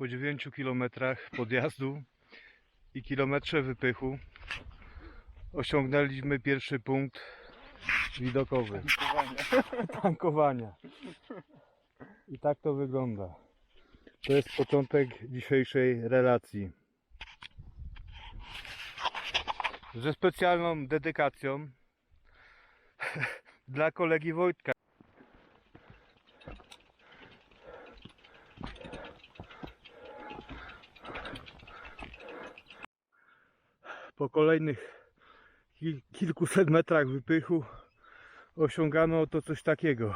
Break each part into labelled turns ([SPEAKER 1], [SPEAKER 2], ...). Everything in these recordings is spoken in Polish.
[SPEAKER 1] po 9 km podjazdu i kilometrze wypychu osiągnęliśmy pierwszy punkt widokowy tankowania. I tak to wygląda. To jest początek dzisiejszej relacji. Ze specjalną dedykacją dla kolegi Wojtka. Po kolejnych kil- kilkuset metrach wypychu osiągamy oto coś takiego.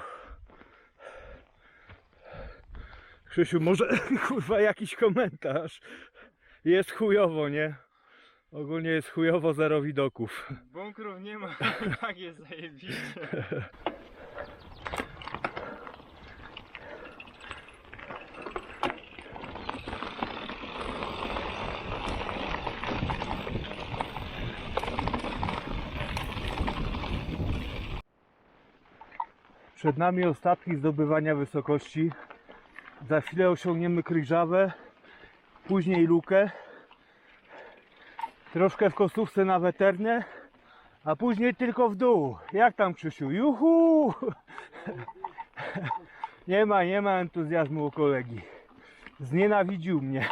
[SPEAKER 1] Krzysiu, może kurwa jakiś komentarz. Jest chujowo, nie? Ogólnie jest chujowo, zero widoków.
[SPEAKER 2] Bunkrów nie ma, tak jest zajebiście.
[SPEAKER 1] Przed nami ostatni zdobywania wysokości. Za chwilę osiągniemy Kryżawę, później Lukę, troszkę w kostówce na Weternę, a później tylko w dół. Jak tam Krzysiu? Juhu! Nie ma, nie ma entuzjazmu u kolegi. Znienawidził mnie.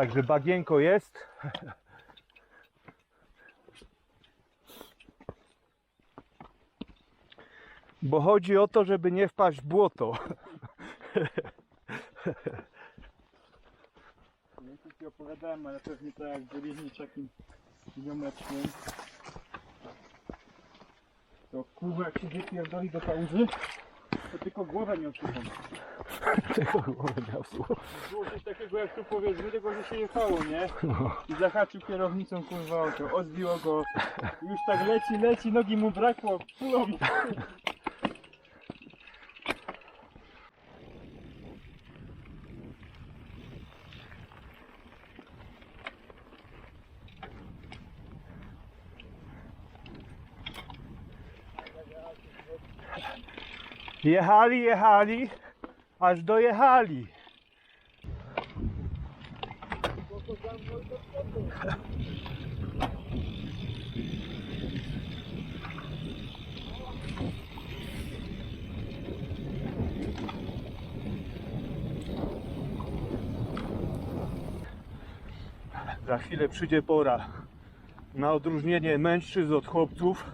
[SPEAKER 1] Także bagienko jest. Bo chodzi o to, żeby nie wpaść w błoto.
[SPEAKER 2] Ja tu ci opowiadałem, ale pewnie tak jak byliśmy takim kilometrzem. To kurwa jak się wypierdoli do kałuży, to tylko głowę miał suchą.
[SPEAKER 1] Tego głowy miał.
[SPEAKER 2] Było coś takiego jak tu powiedzmy, tylko że się jechało, nie?
[SPEAKER 1] No.
[SPEAKER 2] I zahaczył kierownicą kurwa auto, odbiło go. Już tak leci, leci, nogi mu brakło, pulą.
[SPEAKER 1] Jechali, jechali, aż dojechali. Za chwilę przyjdzie pora na odróżnienie mężczyzn od chłopców.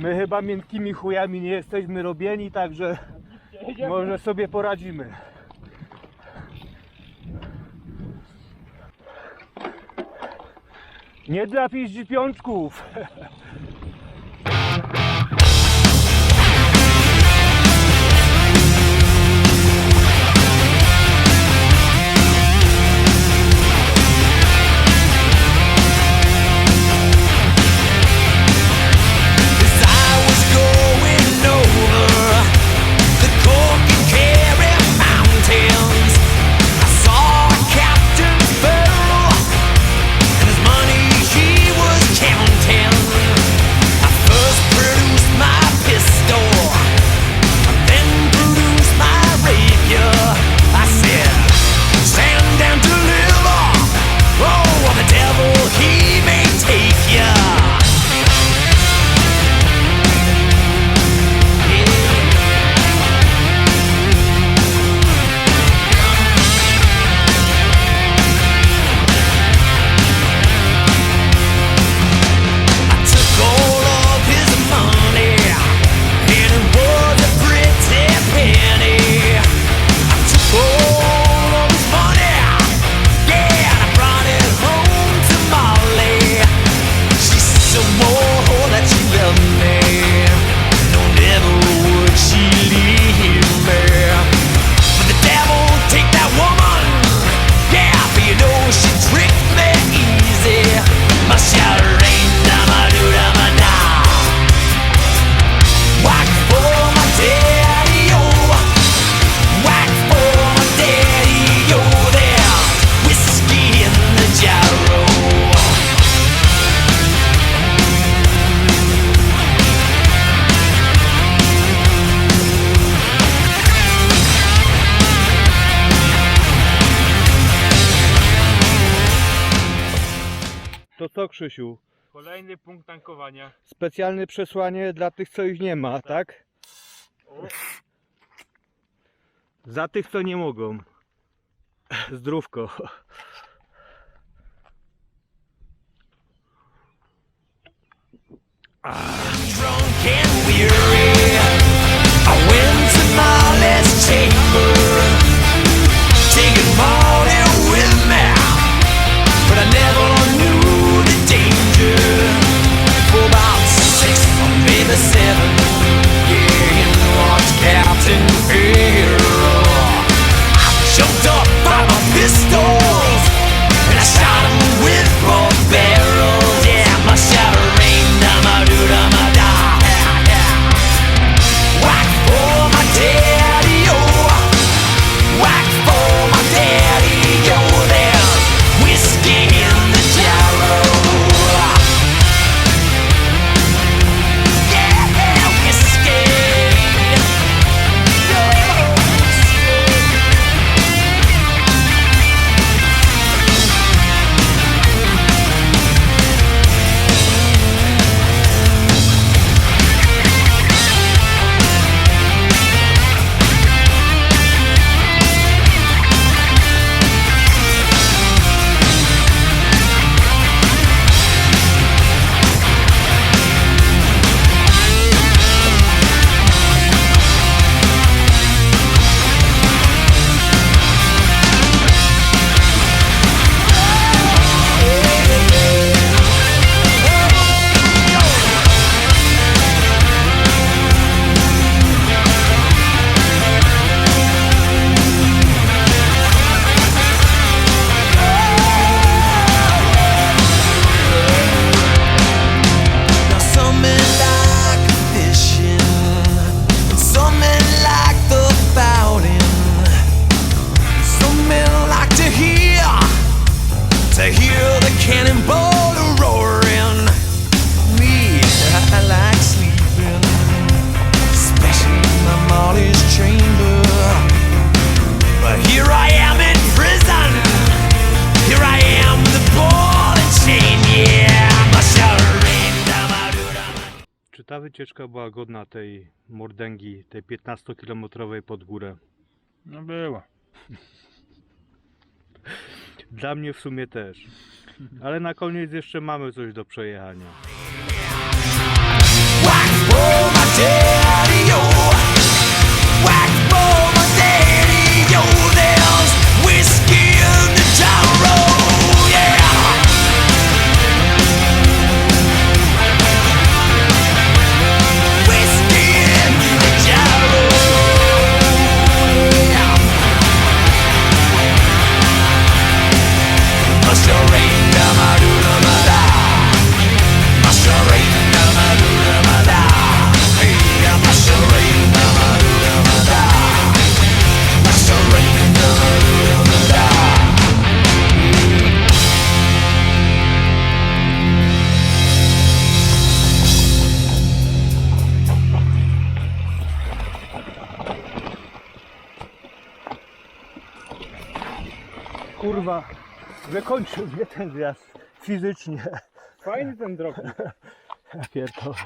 [SPEAKER 1] My chyba miękkimi chujami nie jesteśmy robieni, także może sobie poradzimy. Nie dla piździ
[SPEAKER 3] to Krzysiu?
[SPEAKER 2] Kolejny punkt tankowania.
[SPEAKER 3] Specjalne przesłanie dla tych, co ich nie ma, tak? tak? Za tych, co nie mogą. Zdrówko. Ah. wycieczka była godna tej mordęgi, tej 15-kilometrowej pod górę.
[SPEAKER 2] No była.
[SPEAKER 3] Dla mnie w sumie też. Ale na koniec jeszcze mamy coś do przejechania. kurwa, wykończył mnie ten zjazd fizycznie.
[SPEAKER 2] Fajny ten drobny.
[SPEAKER 3] Ja pierdolę.